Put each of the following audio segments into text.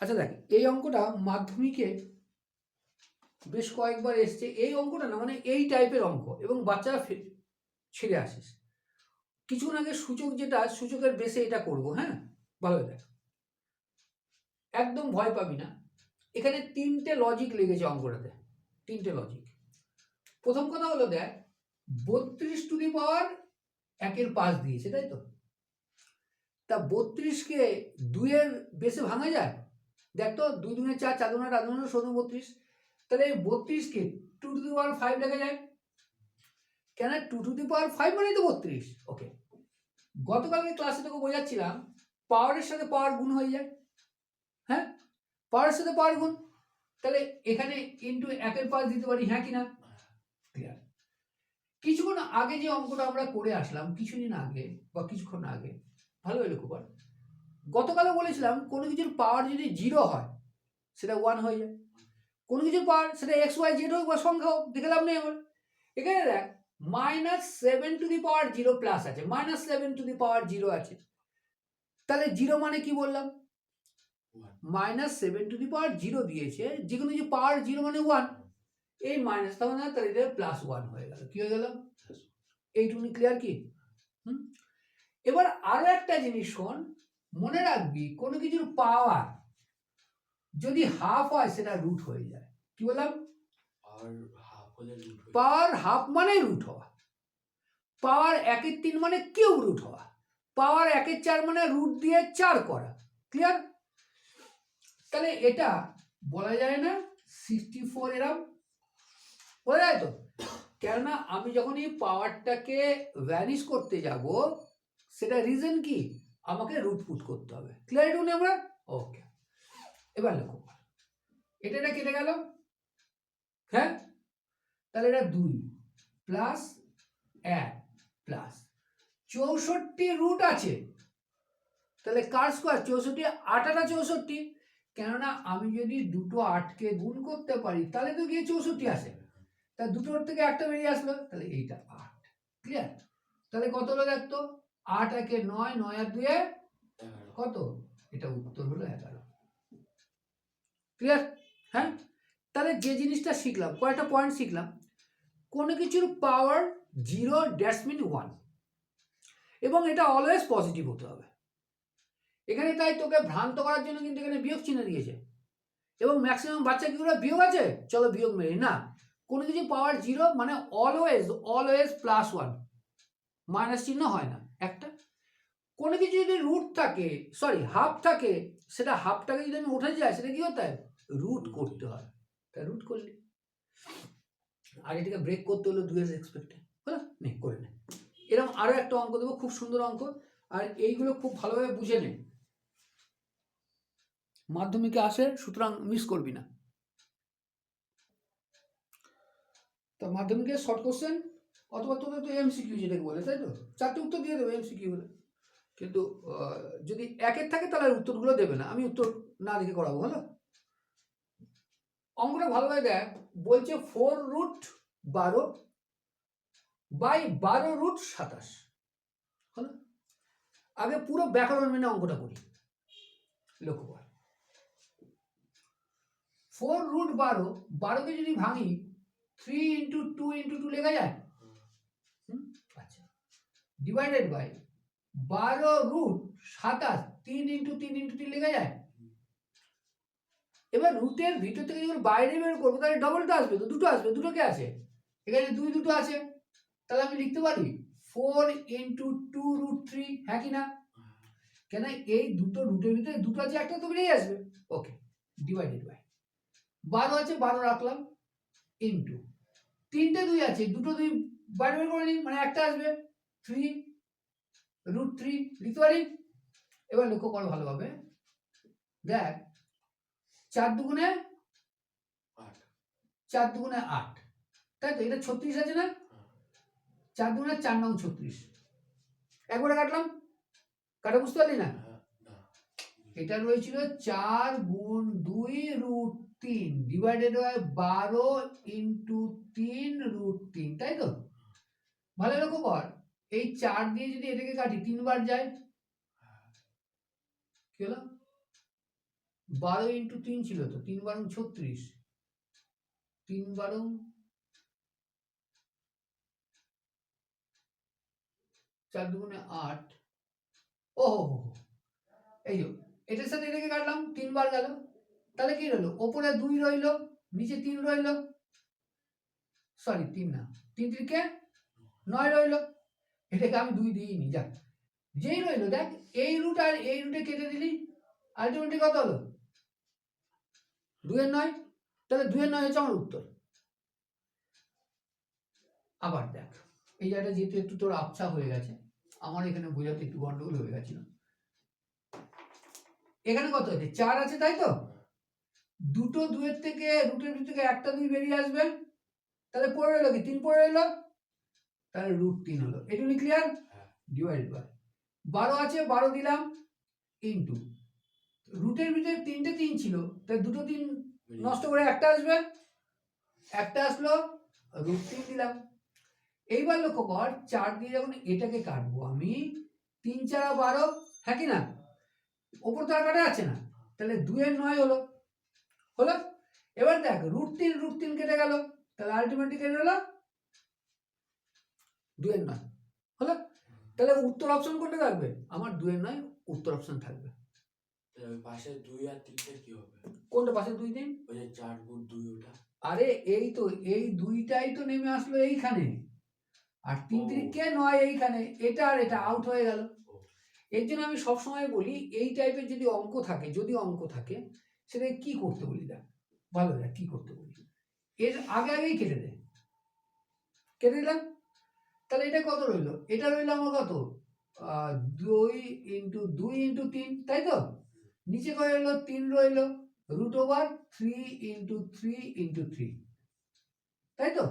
আচ্ছা দেখ, এই অঙ্কটা মাধ্যমিকে বেশ কয়েকবার এসছে। এই অঙ্কটা না মানে এই টাইপের অঙ্ক এবং বাচ্চারা ছেড়ে আসিস কিছুক্ষণ আগে সূচক যেটা, সূচকের বেসে এটা করব হ্যাঁ? ভালো দেখ। একদম ভয় পাবি না। এখানে তিনটে লজিক লেগেছে অঙ্কটাতে। তিনটে লজিক প্রথম কথা হলো দেখ, বত্রিশ টু দি পাওয়ার একের পাঁচ দিয়েছে, তাই তো? তা বত্রিশকে দুইয়ের বেসে ভাঙা যায়? দেখ তো, দুই দুনে চার চার দুনে আট দুনে ষোলো, বত্রিশ। তাহলে এই বত্রিশকে two to the power five লেখা যায়। কেন? Two to the power five মানেই তো বত্রিশ। ওকে গতকালকে ক্লাসে তোকে বোঝাচ্ছিলাম পাওয়ারের সাথে পাওয়ার গুণ হয়ে যায়। হ্যাঁ? পাওয়ারের সাথে পাওয়ার গুণ। তাহলে এখানে ইন্টু একের পাঁচ দিতে পারি হ্যাঁ কি না? ক্লিয়ার কিছুক্ষণ আগে যে অঙ্কটা আমরা করে আসলাম, কিছুদিন আগে বা কিছুক্ষণ আগে, ভালো লক্ষ্য কর গতকালও বলেছিলাম কোনো কিছুর পাওয়ার যদি জিরো হয় সেটা ওয়ান হয়ে যায়। কোনো কিছুর পাওয়ার সেটা এক্স ওয়াই জেড হোক বা সংখ্যা হোক দেখে লাভ নেই আমার। এখানে দেখ minus seven to the power zero plus আছে minus seven to the power zero আছে। তাহলে জিরো মানে কি বললাম? Minus seven to the power zero দিয়েছে যে কোনো যে পাওয়ার জিরো মানে ওয়ান এই মাইনাস তাহলে না তাহলে এটা প্লাস ওয়ান হয়ে গেল। কি হয়ে গেল? এইটুকুনি ক্লিয়ার কি? হুম? এবার আরও একটা জিনিস শোন মনে রাখবি কোনো কিছুর পাওয়ার যদি হাফ হয় সেটা রুট হয়ে যায়। কি বললাম? পাওয়ার হাফ মানে রুট হওয়া। পাওয়ার একের তিন মানে কেউ রুট হওয়া। পাওয়ার একের চার মানে রুট দিয়ে চার করা। ক্লিয়ার তাহলে এটা বলা যায় না সিক্সটি ফোর এরম। বলা যায় তো? কেননা আমি যখন এই পাওয়ারটাকে ভ্যানিশ করতে যাব সেটা রিজন কি? আমাকে রুট পুট করতে হবে। ক্লিয়ার এটা আমরা ওকে এবার কর এটা এটা কেটে গেল। হ্যাঁ? তাহলে এটা দুই প্লাস এক প্লাস চৌষট্টি রুট আছে। তাহলে কার স্কোয়ার চৌষট্টি আট আটা চৌষট্টি। কেননা আমি যদি দুটো আটকে গুণ করতে পারি, তাহলে তো গিয়ে চৌষট্টি আসে। তা দুটোর থেকে একটা বেরিয়ে আসলো, তাহলে এইটা আট। ক্লিয়ার তাহলে কত হলো দেখতো? আট একে নয় নয় আর দুয়ে কত? এটা উত্তর হলো এগারো। ক্লিয়ার হ্যাঁ? তাহলে যে জিনিসটা শিখলাম কয়েকটা পয়েন্ট শিখলাম। কোনো কিছুর পাওয়ার জিরো ড্যাশমিন ওয়ান এবং এটা অলওয়েজ পজিটিভ হতে হবে। এখানে তাই তোকে ভ্রান্ত করার জন্য কিন্তু এখানে বিয়োগ চিহ্ন দিয়েছে। এবং ম্যাক্সিমাম বাচ্চা কি করে বিয়োগ আছে? চলো বিয়োগ মেরে না। কোনো কিছু পাওয়ার জিরো মানে always always plus one minus চিহ্ন হয় না। একটা? কোনো কিছু যদি রুট থাকে সরি হাফ থাকে সেটা হাফটাকে যদি আমি উঠে যায় সেটা কি হতে হয়? রুট করতে হয়। তা রুট করলি। আর এটাকে ব্রেক করতে হলো দুয়ের এক্সপেক্টে হলো? নে করে নে। এরকম আরও একটা অঙ্ক দেবো খুব সুন্দর অঙ্ক। আর এইগুলো খুব ভালোভাবে বুঝে নে। মাধ্যমিকে আসে সুতরাং মিস করবি না। তো মাধ্যমিকে শর্ট কোশ্চেন অথবা তোদের তো এমসিকিউ যেটাকে বলে, তাই তো? চারটে উত্তর দিয়ে দেবে এমসিকিউ বলে কিন্তু যদি একের থাকে তাহলে উত্তরগুলো দেবে না। আমি উত্তর না দেখে করাবো, হলো? অঙ্কটা ভালোভাবে দেখ বলছে ফোর রুট বারো বাই বারো রুট সাতাশ। হলো? আগে পুরো ব্যাকরণ মেনে অঙ্কটা করি। লক্ষ্য কর। ফোর রুট বারো, বারোকে যদি ভাঙি three into two into two লেখা যায়? ডিভাইডেড বাই বারো রুট সাতাশ, তিন ইন্টু তিন ইন্টু তিন লেখা যায়। এবার রুটের ভিতর থেকে যখন বাইরে বের করব, তাহলে ডবলটা আসবে তো? দুটো আসবে, দুটো কে আছে এখানে দুই দুটো আছে তাহলে আমি লিখতে পারি four into two root three হ্যাঁ কি না? কেন এই দুটো রুটের ভিতরে দুটো আছে, একটা তো বেরিয়ে আসবে। ওকে ডিভাইডেড বাই বারো আছে, বারো রাখলাম ইন্টু তিনটে দুই আছে, দুটো দুই বাইরে বের করে নিই মানে একটা আসবে। থ্রি রুট থ্রি লিখতে পারি? এবার লক্ষ্য করো ভালোভাবে। দেখ চার দুগুণে আট। চার দুগুণে আট। তাই তো এটা ছত্রিশ আছে না? চার দুগুণে চার নং ছত্রিশ। একবারে কাটলাম? কাটা বুঝতে পারলি না? হ্যাঁ, এটা রয়েছিল চার গুণ দুই রুট তিন ডিভাইডেড বাই বারো ইন্টু তিন রুট তিন তাই তো? ভালো লক্ষ্য কর। এই চার দিয়ে যদি এটাকে কাটি, তিনবার যায়। কি হলো? বারো ইন্টু তিন ছিল তো, তিন বারং ছত্রিশ। তিন বারং চার দুগুণে আট। ও, হো হো। এই এটার সাথে এটাকে কাটলাম, তিনবার গেল। তাহলে কি রইল? ওপরে দুই রইল, নিচে তিন রইল। সরি তিন না। তিন তিনকে নয় রইল। এটাকে আমি দুই দিইনি যাক। যেই রইল, দেখ, এই রুট আর এই রুটে কেটে দিলি আলটিমেটলি কত হলো? দুয়ের নয়? তাহলে দুয়ের নয় হচ্ছে আমার উত্তর। আবার দেখ, এই জায়গাটা যেহেতু একটু তোর আবছা হয়ে গেছে, আমার এখানে বোঝাতে একটু গন্ডগোল হয়ে গেছিল। এখানে কত আছে চার আছে, তাই তো? দুটো দুয়ের থেকে রুটের ভিতর থেকে একটা দুই বেরিয়ে আসবে। তাহলে পড়ে রইল কি? তিন পড়ে রইল? তাহলে রুট তিন হলো। এটুকু ক্লিয়ার। ডিভাইড বাই বারো আছে বারো দিলাম ইন্টু রুটের ভিতরে তিনটে তিন ছিল তাই দুটো তিন নষ্ট করে একটা আসবে। একটা আসলো রুট তিন দিলাম। এইবার লক্ষ্য কর চার দিয়ে যখন এটাকে কাটবো আমি তিন চারা বারো হ্যাঁ কি না? ওপর তো আর কাটা আছে না। তাহলে দুয়ের নয় হলো। হলো? এবার দেখ রুট তিন রুট তিন কেটে গেল। তাহলে আলটিমেটলি কেটে গেল দুয়ের নয়। হলো? তাহলে উত্তর অপশন কোনটা থাকবে? আমার দুয়ের নয় উত্তর অপশন থাকবে। পাশে দুই আর তিনটে কি হবে? কোনটা পাশে দুই দিন ওই যে চার গুণ দুই ওটা। আরে এই তো এই দুইটাই তো নেমে আসলো এইখানে। আর তিন। তিরিকে নয় এইখানে? এটা আর এটা আউট হয়ে গেল। এর জন্য আমি সবসময় বলি এই টাইপের যদি অঙ্ক থাকে যদি অঙ্ক থাকে সেটা কি করতে বলি দেখ? ভালো দেখ কি করতে বলি। এর আগে আগেই কেটে দে। কেটে দিলাম? তাহলে এটা কত রইল? এটা রইল আমার কত? দুই ইন্টু দুই ইন্টু তিন, তাই তো? নিচে কত রইল? তিন রইল। Root over three into three into three, তাই তো?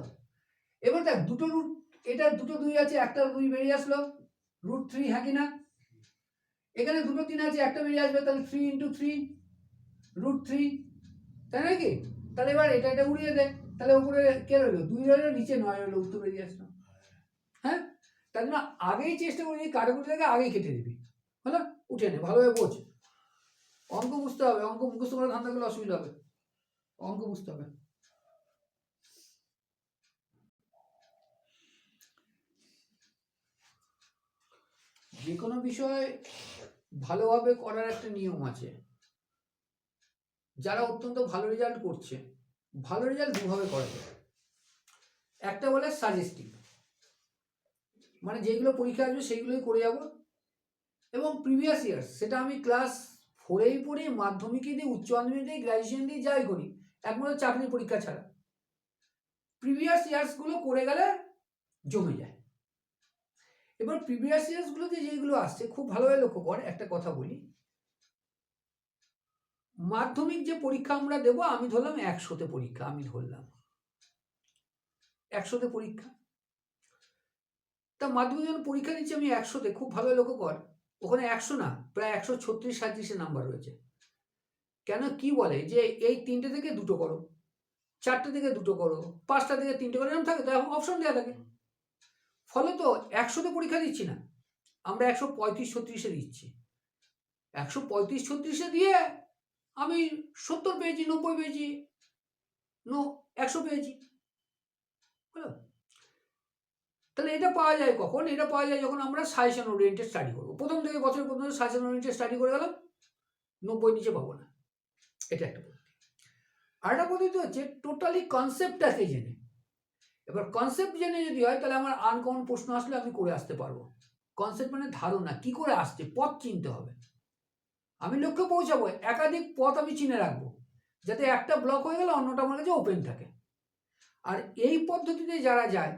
এবার দেখ, দুটো রুট, এটা দুটো দুই আছে, একটা দুই বেরিয়ে আসলো। রুট থ্রি হ্যাঁ কি না? এখানে দুটো তিন আছে, একটা বেরিয়ে আসবে, তাহলে three into three, root three, তাই নাকি তাহলে এবার এটা এটা উড়িয়ে দে। তাহলে উপরে কে রইল? দুই রইল, নিচে নয় রইল, উত্তর বেরিয়ে আসলো। তার জন্য আগেই চেষ্টা করি কাটাকুটি থেকে আগেই কেটে দিবি হলো উঠে নে, ভালোভাবে বোঝ অঙ্ক বুঝতে হবে, অঙ্ক মুখস্থ করে ধান্দা করলে অসুবিধা হবে। অঙ্ক বুঝতে হবে। যে কোনো বিষয় ভালোভাবে করার একটা নিয়ম আছে। যারা অত্যন্ত ভালো রেজাল্ট করছে, ভালো রেজাল্ট দুভাবে করা যায়। একটা বলে সাজেস্টিভ মানে যেগুলো পরীক্ষা আসবে সেইগুলোই করে যাব। এবং প্রিভিয়াস ইয়ার্স সেটা আমি ক্লাস ফোরেই পড়ি, মাধ্যমিকে দিই, উচ্চ মাধ্যমিক দিই গ্র্যাজুয়েশন দিই, যাই করি, একমাত্র চাকরি পরীক্ষা ছাড়া। প্রিভিয়াস ইয়ার্সগুলো করে গেলে জমে যায়। এবার প্রিভিয়াস ইয়ার্সগুলোতে যেগুলো আসছে, খুব ভালোভাবে লক্ষ্য কর, একটা কথা বলি। মাধ্যমিক যে পরীক্ষা আমরা দেব, আমি ধরলাম একশোতে পরীক্ষা, আমি ধরলাম। একশোতে পরীক্ষা। তা মাধ্যমিক যখন পরীক্ষা দিচ্ছি আমি একশোতে, খুব ভালো লক্ষ্য কর ওখানে একশো না, প্রায় একশো ছত্রিশ, সাঁত্রিশের নাম্বার রয়েছে। কেন? কি বলে? যে এই তিনটে থেকে দুটো করো। চারটে থেকে দুটো করো। পাঁচটা থেকে তিনটে করে এরকম থাকে তো, এখন অপশন দেওয়া থাকে। ফলে তো একশোতে পরীক্ষা দিচ্ছি না। আমরা একশো পঁয়ত্রিশ, ছত্রিশে দিচ্ছি। একশো পঁয়ত্রিশ, ছত্রিশে দিয়ে আমি সত্তর পেয়েছি, নব্বই পেয়েছি, নো, একশো পেয়েছি। হলো? তাহলে এটা পাওয়া যায় কখন? এটা পাওয়া যায় যখন আমরা সাজেশন ওরিয়েন্টেড স্টাডি করব। প্রথম থেকে বছর প্রথম সাজেশন ওরিয়েন্টেড স্টাডি করে গেলাম। নব্বই নিচে পাবো না। এটা একটা পদ্ধতি। আর একটা পদ্ধতি হচ্ছে টোটালি কনসেপ্টটাকে জেনে। এবার কনসেপ্ট জেনে যদি হয়, তাহলে আমার আনকমন প্রশ্ন আসলে আমি করে আসতে পারব। কনসেপ্ট মানে ধারণা। কি করে আসছে? পথ চিনতে হবে। আমি লক্ষ্যে পৌঁছাবো। একাধিক পথ আমি চিনে রাখব। যাতে একটা ব্লক হয়ে গেলে অন্যটা আমার কাছে ওপেন থাকে। আর এই পদ্ধতিতে যারা যায়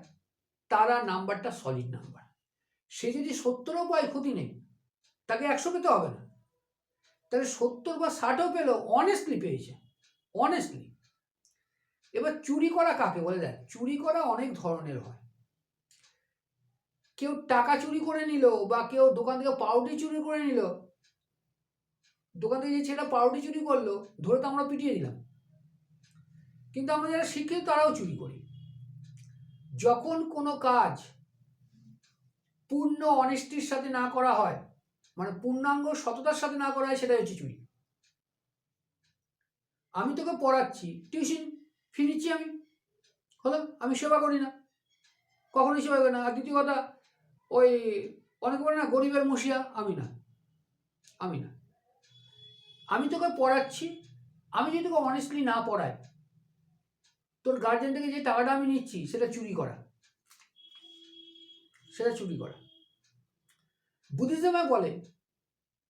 তারা নাম্বারটা সলিড নাম্বার। সে যদি সত্তরও পায়, ক্ষতি নেই। তাকে একশো পেতে হবে না। তাহলে সত্তর বা ষাটও পেল অনেস্টলি পেয়েছে। অনেস্টলি এবার চুরি করা কাকে বলে দেখ? চুরি করা অনেক ধরনের হয়। কেউ টাকা চুরি করে নিল বা কেউ দোকান থেকে পাউডি চুরি করে নিল। দোকান থেকে যে ছেলেটা পাউডি চুরি করল, ধরে তো আমরা পিটিয়ে দিলাম। কিন্তু আমরা যারা শিক্ষিত, তারাও চুরি করি। যখন কোনো কাজ পূর্ণ অনেস্টির সাথে না করা হয় মানে পূর্ণাঙ্গ সততার সাথে না করা হয় সেটা হচ্ছে চুরি। আমি তোকে পড়াচ্ছি, টিউশন ফি নিচ্ছি আমি। হলো, আমি সেবা করি না। কখনোই সেবা করি না। আর দ্বিতীয় কথা, ওই অনেকে বলে না, গরিবের মশিয়া, আমি না। আমি না। আমি তোকে পড়াচ্ছি, আমি যদি তোকে অনেস্টলি না পড়াই তোর গার্জেন থেকে যে টাকাটা আমি নিচ্ছি, সেটা চুরি করা। সেটা চুরি করা। বুদ্ধিজমে বলে,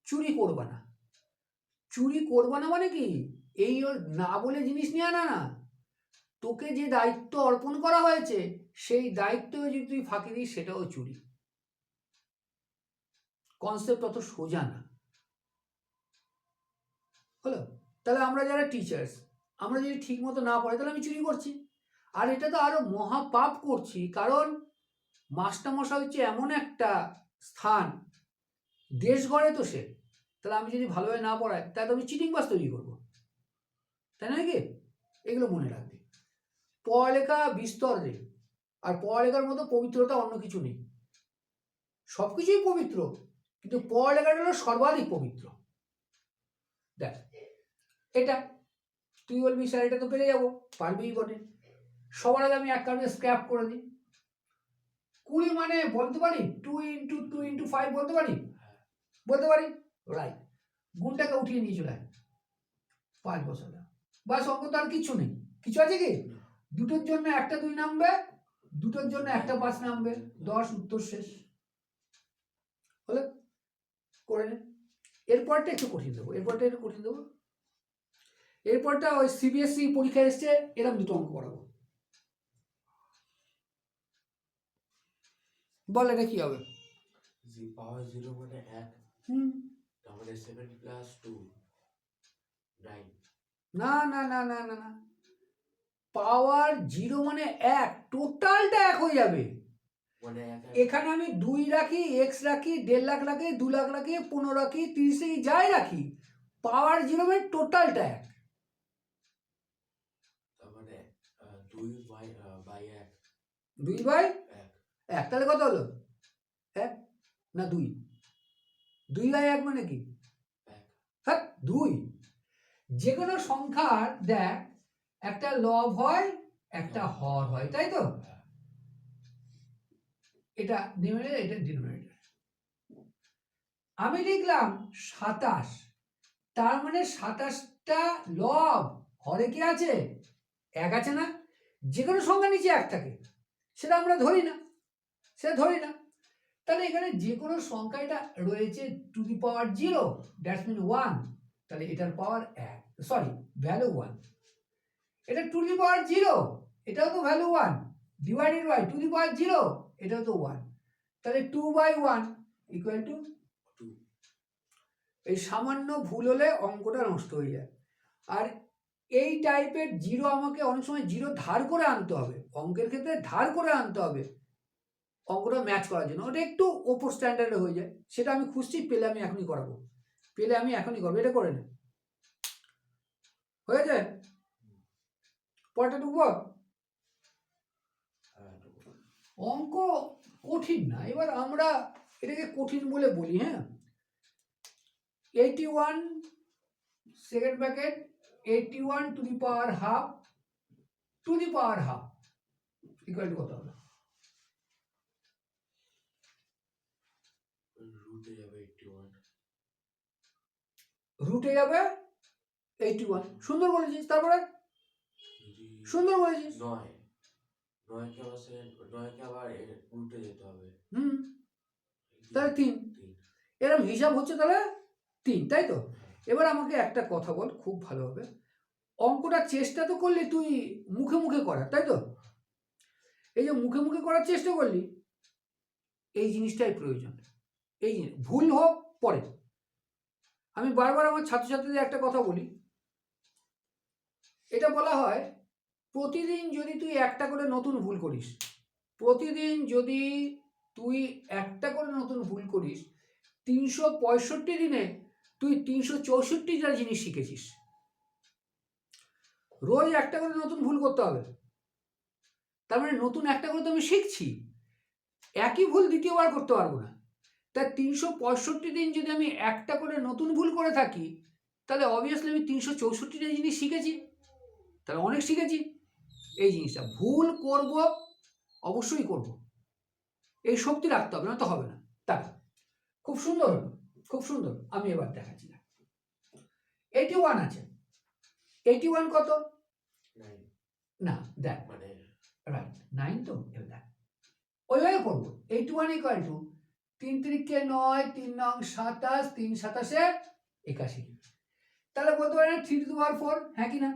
চুরি করবা না। চুরি করবা না মানে কি? এই ওর না বলে জিনিস নিয়ে আনা না। তোকে যে দায়িত্ব অর্পণ করা হয়েছে, সেই দায়িত্ব যদি তুই ফাঁকি দিস, সেটাও চুরি। কনসেপ্ট অত সোজা না। হলো? তাহলে আমরা যারা টিচার্স আমরা যদি ঠিক মতো না পড়াই তাহলে আমি চুরি করছি। আর এটা তো আরও মহাপাপ করছি, কারণ মাস্টারমশাই হচ্ছে এমন একটা স্থান। দেশ গড়ে তো সে। তাহলে আমি যদি ভালোভাবে না পড়াই, তাহলে তো আমি চিটিং বাস তৈরি করব। তাই না কি? এগুলো মনে রাখবে। পড়ালেখা বিস্তর রে। আর পড়ালেখার মতো পবিত্রতা অন্য কিছু নেই। সব কিছুই পবিত্র, কিন্তু পড়ালেখাটা হলো সর্বাধিক পবিত্র। দেখ, এটা তুই বলবি, স্যার, এটা তো পেরে যাব। পারবিই বটে। সবার আগে আমি এক কারণে স্ক্র্যাপ করে দিই। কুড়ি মানে বলতে পারি? Two into two into five বলতে পারি? বলতে পারি? রাইট গুণটাকে উঠিয়ে নিয়ে চলে। পাঁচ বছর বাস অঙ্ক তো আর কিছু নেই। কিছু আছে কি? দুটোর জন্য একটা দুই নামবে, দুটোর জন্য একটা পাঁচ নামবে। দশ, উত্তর শেষ। হলে? করে নে। এরপরটা একটু কঠিন দেবো। এরপরটা একটু কঠিন দেবো। এরপরটা ওই সিবিএসসি E পরীক্ষা এসছে এরকম দুটো অঙ্ক করাবো। বল এটা কি হবে? জি পাওয়ার জিরো মানে এক হুম। তার সেভেন প্লাস টু নাইন না না না না না না। পাওয়ার জিরো মানে এক টোটালটা এক হয়ে যাবে। মানে এখানে আমি দুই রাখি এক্স রাখি দেড় লাখ রাখি দু লাখ রাখি পনেরো রাখি তিরিশ রাখি যাই রাখি পাওয়ার জিরো মানে টোটালটা এক তার মানে আহ, দুই বাই বাই এক। দুই বাই? এক। এক তাহলে কত হলো? এক না দুই? দুই বাই এক মানে কি? হ্যাঁ দুই। যে কোনো সংখ্যার দেখ একটা লব হয় একটা হর হয় তাই তো? হ্যাঁ। এটা নিউমারেটর এটা ডিনোমিনেটর আমি লিখলাম সাতাশ। তার মানে সাতাশটা লব। হরে কি আছে? এক আছে না? যে কোনো সংখ্যা নিচে এক থাকে। সেটা আমরা ধরি না। সেটা ধরি না। তাহলে এখানে যে কোনো সংখ্যা এটা রয়েছে to the power zero that's mean one তাহলে এটার পাওয়ার এক সরি ভ্যালু ওয়ান এটা টু দি পাওয়ার জিরো এটাও তো value one divided by to the power zero এটাও তো ওয়ান তাহলে two by one equal to two এই সামান্য ভুল হলে অঙ্কটা নষ্ট হয়ে যায়। আর এই টাইপের জিরো আমাকে অনেক সময় জিরো ধার করে আনতে হবে। অঙ্কের ক্ষেত্রে ধার করে আনতে হবে। অঙ্কটা ম্যাচ করার জন্য। ওটা একটু ওপর স্ট্যান্ডার্ডে হয়ে যায়। সেটা আমি খুঁজছি পেলে আমি এখনই করাবো। পেলে আমি এখনই করব। এটা করে নে। হয়ে যায়? পরটা ঢুকবো হ্যাঁ অঙ্ক কঠিন না। এবার আমরা এটাকে কঠিন বলে বলি হ্যাঁ? Eighty one second bracket eighty one to the power half to the power half equal to কত হবে? রুটে যাবে এইটটি ওয়ান রুটে যাবে এইটি ওয়ান সুন্দর বলেছিস তারপরে? সুন্দর বলেছিস। নয়। নয়কে আবার সেকেন্ড নয়কে আবার উল্টে যেতে হবে। হুম। তাহলে তিন। এরকম হিসাব হচ্ছে তাহলে তিন তাই তো। এবার আমাকে একটা কথা বল, খুব ভালো হবে। অঙ্কটা চেষ্টা তো করলি তুই মুখে মুখে করার, তাই তো? এই যে মুখে মুখে করার চেষ্টা করলি, এই জিনিসটাই প্রয়োজন। এই ভুল হোক পরে। আমি বারবার আমার ছাত্রছাত্রীদের একটা কথা বলি। এটা বলা হয়, প্রতিদিন যদি তুই একটা করে নতুন ভুল করিস, প্রতিদিন যদি তুই একটা করে নতুন ভুল করিস, তিনশো পঁয়ষট্টি দিনে তুই তিনশো চৌষট্টিটা জিনিস শিখেছিস। রোজ একটা করে নতুন ভুল করতে হবে। তার মানে নতুন একটা করে তো আমি শিখছি। একই ভুল দ্বিতীয়বার করতে পারব না। তাই তিনশো পঁয়ষট্টি দিন যদি আমি একটা করে নতুন ভুল করে থাকি, তাহলে অবভিয়াসলি আমি তিনশো চৌষট্টিটা জিনিস শিখেছি, তাহলে অনেক শিখেছি। এই জিনিসটা ভুল করব, অবশ্যই করব। এই শক্তি রাখতে হবে না তো হবে না। তাই খুব সুন্দর হলো। খুব সুন্দর আমি এবার দেখাচ্ছি না এইটি ওয়ান আছে। এইটি ওয়ান কত না দেখ। মানে রাইট নাইন তো? এবার দেখ। ওইভাবে করব। এইটি ওয়ান ইকুয়াল টু তিন তিরিকে নয় তিন নং সাতাশ তিন সাতাশে একাশি। তাহলে বলতে পারি থ্রি টু পাওয়ার ফোর হ্যাঁ কি না?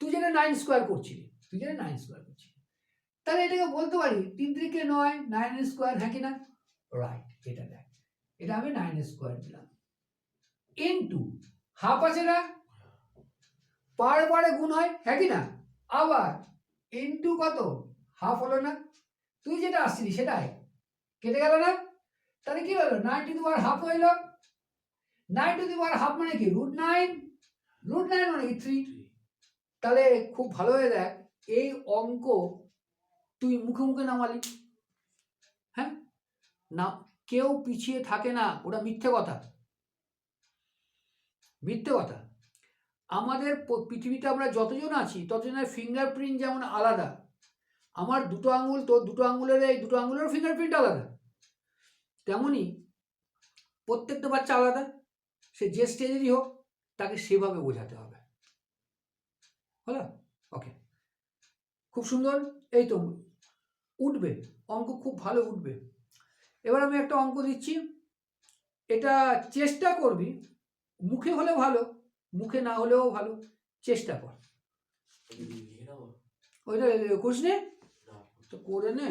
তুই যেটা নাইন স্কোয়ার করছিলি। তুই যেটা নাইন স্কোয়ার করছিলি। তাহলে এটাকে বলতে পারি তিন তিরিকে নয় নাইন স্কোয়ার হ্যাঁ কি না? রাইট এটা দেখ। এটা আমি নাইন স্কোয়ার দিলাম। ইন্টু হাফ আছে না? পার পারে গুণ হয় হ্যাঁ কি না? আবার ইন্টু কত? হাফ হলো না। তুই যেটা আসছিলি সেটাই। কেটে গেল না? তাহলে কি হলো? নাইন টু পাওয়ার হাফ হইল। Nine to the power half মানে কি? রুট নাইন রুট নাইন মানে কি? থ্রি তাহলে খুব ভালো হয়ে দেখ, এই অঙ্ক তুই মুখে মুখে নামালি। হ্যাঁ? না কেউ পিছিয়ে থাকে না। ওটা মিথ্যে কথা। মিথ্যে কথা। আমাদের পৃথিবীতে আমরা যতজন আছি, ততজনের ফিঙ্গারপ্রিন্ট যেমন আলাদা। আমার দুটো আঙুল, তোর দুটো আঙুলের, এই দুটো আঙুলেরও ফিঙ্গারপ্রিন্ট আলাদা। তেমনই প্রত্যেকটা বাচ্চা আলাদা। সে যে স্টেজেরই হোক, তাকে সেভাবে বোঝাতে হবে। হলো? ওকে খুব সুন্দর। এই তো, উঠবে। অঙ্ক খুব ভালো উঠবে। এবার আমি একটা অঙ্ক দিচ্ছি। এটা চেষ্টা করবি মুখে হলে ভালো মুখে না হলেও ভালো চেষ্টা কর। ওইটা করিস নে? তো করে নে।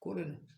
করে নে।